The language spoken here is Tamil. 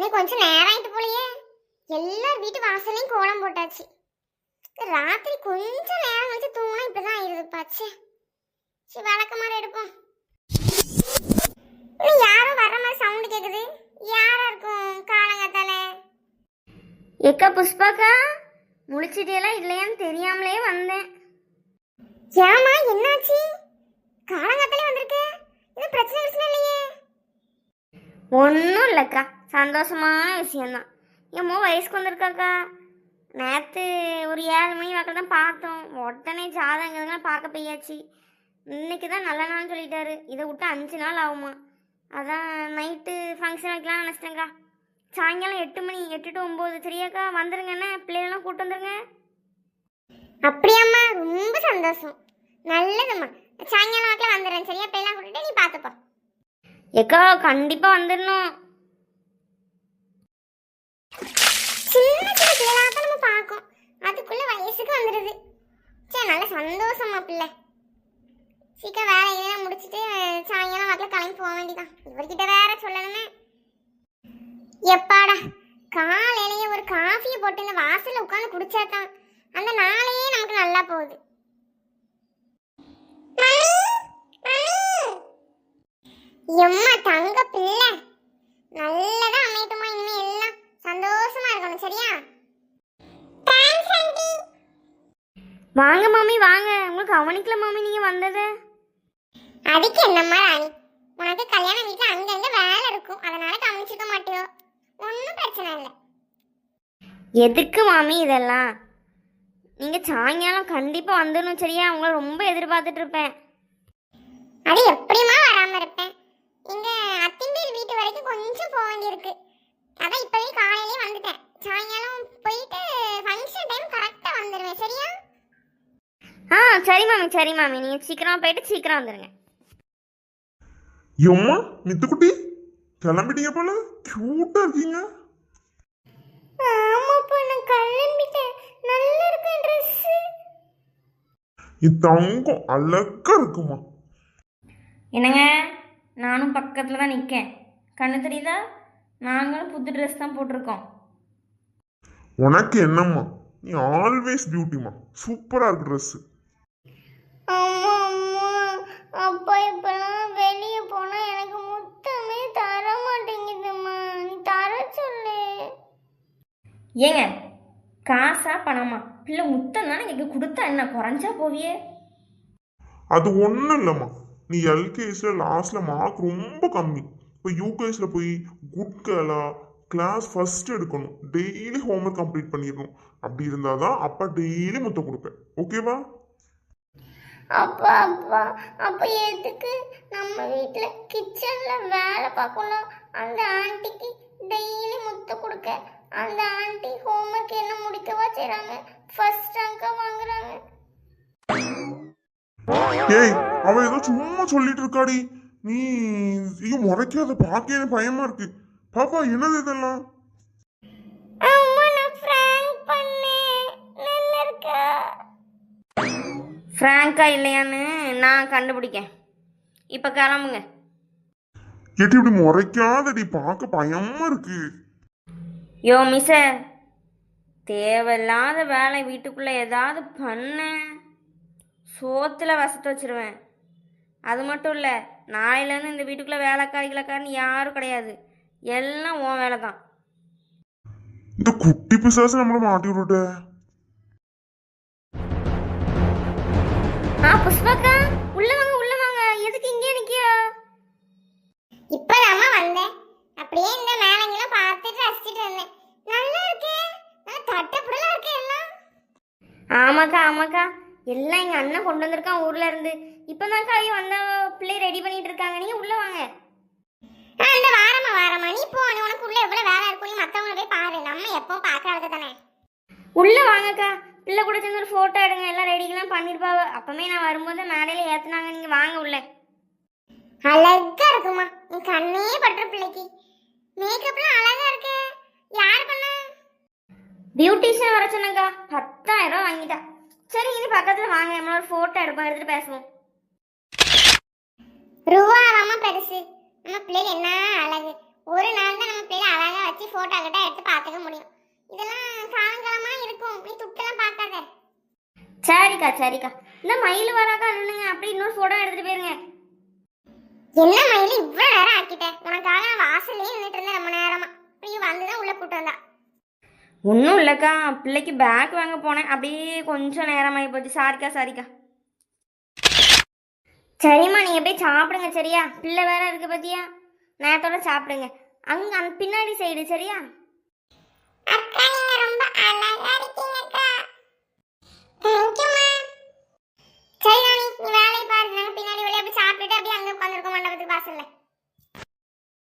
இன்னைக்கு கொஞ்சம் நேரம் ஆயிட்டு போலயே. எல்லார் வீட்டு வாசல்லையும் கோலம் போட்டாச்சு. ராத்திரி கொஞ்சம் நேரம் கழிச்சு தூங்கினா இப்படிதான் ஆயிருது பாச்சு. சரி வழக்கமாக எடுப்போம். இன்னும் யாரோ வர்ற மாதிரி சவுண்ட் கேக்குது. யாரா இருக்கும் காலங்காத்தால? எக்கா புஷ்பாக்கா முழிச்சிட்டியெல்லாம் இல்லையான்னு தெரியாமலே வந்தேன். ஏமா என்னாச்சு? காலங்காத்தாலே வந்திருக்கு? இது பிரச்சனை பிரச்சனை இல்லையே. ஒன்றும் இல்லைக்கா. சந்தோஷமான விஷயந்தான் என் மோ வயசுக்கு வந்திருக்காக்கா. நேற்று ஒரு ஏழு மணி வாக்கில் தான் பார்த்தோம். உடனே ஜாதகங்கள்லாம் பார்க்க போயாச்சு. இன்னைக்கு தான் நல்ல நாள்னு சொல்லிட்டாரு. இதை விட்டு அஞ்சு நாள் ஆகுமா? அதான் நைட்டு ஃபங்க்ஷன் வைக்கலாம்னு நினச்சிட்டேங்க்கா சாயங்காலம் எட்டு மணி எட்டு டு ஒம்பது. சரியாக்கா வந்துருங்கண்ணே பிள்ளைகளெல்லாம் கூட்டு வந்துருங்க. அப்படியாம்மா ரொம்ப சந்தோஷம். நல்லதும்மா. சாயங்காலம் வாக்கில் வந்துடுறேன். சரியா? பிள்ளைலாம் கூட்டிட்டு நீ பார்த்துப்போ எக்கா கண்டிப்பாக வந்துடணும். வந்துடுது சே நல்ல சந்தோஷமா பிள்ளை. சீக்கிரம் வேலை இதெல்லாம் முடிச்சுட்டு சாயங்காலம் வாக்கில் கிளம்பி போக வேண்டியதான் இவர்கிட்ட வேற சொல்லணுமே. எப்பாடா காலையிலேயே ஒரு காஃபியை போட்டு இந்த வாசலில் உட்காந்து குடிச்சாதான் அந்த நாளையே நமக்கு நல்லா போகுது. எம்மா தங்க பிள்ளை. நல்ல அமையட்டுமா இனிமே எல்லாம் சந்தோஷமா இருக்கணும் சரியா தேங்க்ஸ் ஆண்டி வாங்க மாமி வாங்க. உங்களுக்கு கவனிக்கல மாமி நீங்கள் வந்தது. அதுக்கு என்னம்மா ராணி? உனக்கு கல்யாண வீட்டில் அங்கங்க வேலை இருக்கும். அதனால கவனிச்சிருக்க மாட்டியோ? ஒன்றும் பிரச்சனை இல்லை. எதுக்கு மாமி இதெல்லாம்? நீங்கள் சாயங்காலம் கண்டிப்பாக வந்துடணும் சரியா? உங்களை ரொம்ப எதிர்பார்த்துட்டு இருப்பேன். அது எப்படிம்மா வராம இருப்பேன் எங்க அத்திம்பேர் வீட்டு வரைக்கும் கொஞ்சம் போக வேண்டியிருக்கு அதான் இப்பவே காலையிலே வந்துட்டேன் சாயங்காலம் போயிட்டு ஃபங்க்ஷன் டைம் கரெக்டாக வந்துடுவேன் சரியா ஆ சரி மாமி சரி மாமி. நீங்கள் சீக்கிரமாக போயிட்டு சீக்கிரம் வந்துடுங்க எம்மா மித்துக்குட்டி கிளம்பிட்டீங்க போல. கியூட்டா இருக்கீங்க. ஆமாப்பா நான் கிளம்பிட்டேன். நல்லா இருக்கு ட்ரெஸ் இது தங்கம் அழகா இருக்குமா. என்னங்க? நானும் பக்கத்தில் தான் நிற்கேன் கண்ணு தெரியுதா? நாங்களும் புது ட்ரெஸ் தான் போட்டிருக்கோம். உனக்கு என்னம்மா? நீ ஆல்வேஸ் பியூட்டிமா சூப்பரா இருக்கு ட்ரெஸ் அம்மா அம்மா. அப்பா இப்பெல்லாம் வெளியே போனா எனக்கு முத்தமே தர மாட்டேங்குதும்மா. நீ தர சொல்லு. ஏங்க காசா பணமா? பிள்ளை முத்தம் தானே எனக்கு கொடுத்தா என்ன குறைஞ்சா போவியே? அது ஒன்றும் இல்லைம்மா. நீ எல்கேஜில் லாஸ்ட்ல மார்க் ரொம்ப கம்மி. இப்போ யூகேஜில் போய் குட் கேர்லா கிளாஸ் ஃபர்ஸ்ட் எடுக்கணும். டெய்லி ஹோம்ஒர்க் கம்ப்ளீட் பண்ணிடணும். அப்படி இருந்தால் தான் அப்பா டெய்லி முத்தம் கொடுப்பேன். ஓகேவா அப்பா அப்பா. அப்ப எதுக்கு நம்ம வீட்டில் கிச்சன்ல வேலை பார்க்கணும்? அந்த ஆண்டிக்கு டெய்லி முத்த கொடுக்க. அந்த ஆண்டி ஹோம்ஒர்க் என்ன முடிக்கவா செய்கிறாங்க ஃபர்ஸ்ட் ரேங்காக வாங்குறாங்க. ஏய் அவ ஏதோ சும்மா சொல்லிட்டு இருக்காடி. நீ ஐயோ முறைக்காத பார்க்கவே பயமா இருக்கு. பாப்பா என்னது இதெல்லாம்? ஃப்ராங்கா இல்லையான்னு நான் கண்டுபிடிக்கேன். இப்போ கிளம்புங்க. எட்டி இப்படி முறைக்காதடி பார்க்க பயமா இருக்கு. யோ மிஸ்ஸ தேவையில்லாத வேலை வீட்டுக்குள்ளே ஏதாவது பண்ண. சோத்தில் வசத்து வச்சிருவேன். அது மட்டும் இல்லை நாளையிலேருந்து இந்த வீட்டுக்குள்ளே வேலைக்காரி கிளக்காரின்னு யாரும் கிடையாது. எல்லாம் உன் வேலை தான் இந்த குட்டி பிசாசு நம்மள மாட்டி விட்டுட்ட. ஆ புஷ்பாக்கா உள்ள வாங்க உள்ள வாங்க. எதுக்கு இங்கே நிக்கியோ? இப்பதாம்மா வந்தேன். அப்படியே இந்த மேலங்கெல்லாம் பார்த்துட்டு ரசிச்சுட்டு இருந்தேன். நல்லா இருக்கே? நல்லா தட்டப்புடலாம் இருக்கே எல்லாம்? ஆமாக்கா ஆமாக்கா. எல்லாம் எங்கள் அண்ணன் கொண்டு வந்திருக்கான் ஊர்ல இருந்து. இப்போதான்க்கா அவங்க வந்த பிள்ளை ரெடி பண்ணிட்டு இருக்காங்க. நீங்கள் உள்ள வாங்க. ஆ, இந்த வாரமா வாரமா நீ போ நீ உனக்கு உள்ள எவ்வளவு வேலை இருக்கும் நீ மத்தவங்கள போய் பாரு. நம்ம எப்பவும் பாக்குறது தானே உள்ள வாங்கக்கா. பிள்ளை கூட சேர்ந்து ஒரு ஃபோட்டோ எடுங்க எல்லாம் ரெடிக்கெல்லாம் பண்ணிருப்பாவ அப்பமே நான் வரும்போது மேடையில ஏத்துனாங்க நீங்க வாங்க உள்ள. அழகா இருக்குமா. நீ கண்ணே பட்டுற பிள்ளைக்கு. மேக்கப்லாம் அழகா இருக்கு. யார் பண்ணா? பியூட்டிஷியன் வர சொன்னக்கா பத்தாயிரம் ரூபாய் வாங்கிட்டா. சரி இது பக்கத்துல வாங்க. நம்மள ஒரு ஃபோட்டோ எடுப்போம் எடுத்துட்டு பேசுவோம். ரூபாவாமா பெருசு. நம்ம பிள்ளைங்க என்ன அழகு. ஒரு நாள் தான் நம்ம பிள்ளை அழகா வச்சு போட்டோ கிட்ட எடுத்து பார்த்துக்க முடியும். இதெல்லாம் காலங்காலமா இருக்கும். நீ துட்டெல்லாம் சரிக்கா சரிக்கா. இந்த மயில் வராக்கா நின்னுங்க அப்படியே இன்னொரு ஃபோட்டோ எடுத்துட்டு போயிருங்க. என்ன மயிலி? இவ்வளோ நேரம் ஆக்கிட்டேன் உனக்காக நான் வாசல்லையே நின்றுட்டு இருந்தேன் ரொம்ப நேரமா. நீ வந்துதான் உள்ள கூட்டு வந்தா. ஒன்றும் இல்லைக்கா. பிள்ளைக்கு பேக் வாங்க போனேன். அப்படியே கொஞ்சம் நேரமாகி போச்சு. சாரிக்கா சாரிக்கா. சரிம்மா நீங்கள் போய் சாப்பிடுங்க சரியா? பிள்ளை வேற இருக்கு பார்த்தியா நேரத்தோட சாப்பிடுங்க. அங்கே அந்த பின்னாடி சைடு சரியா? அக்கா நீங்க ரொம்ப அழகா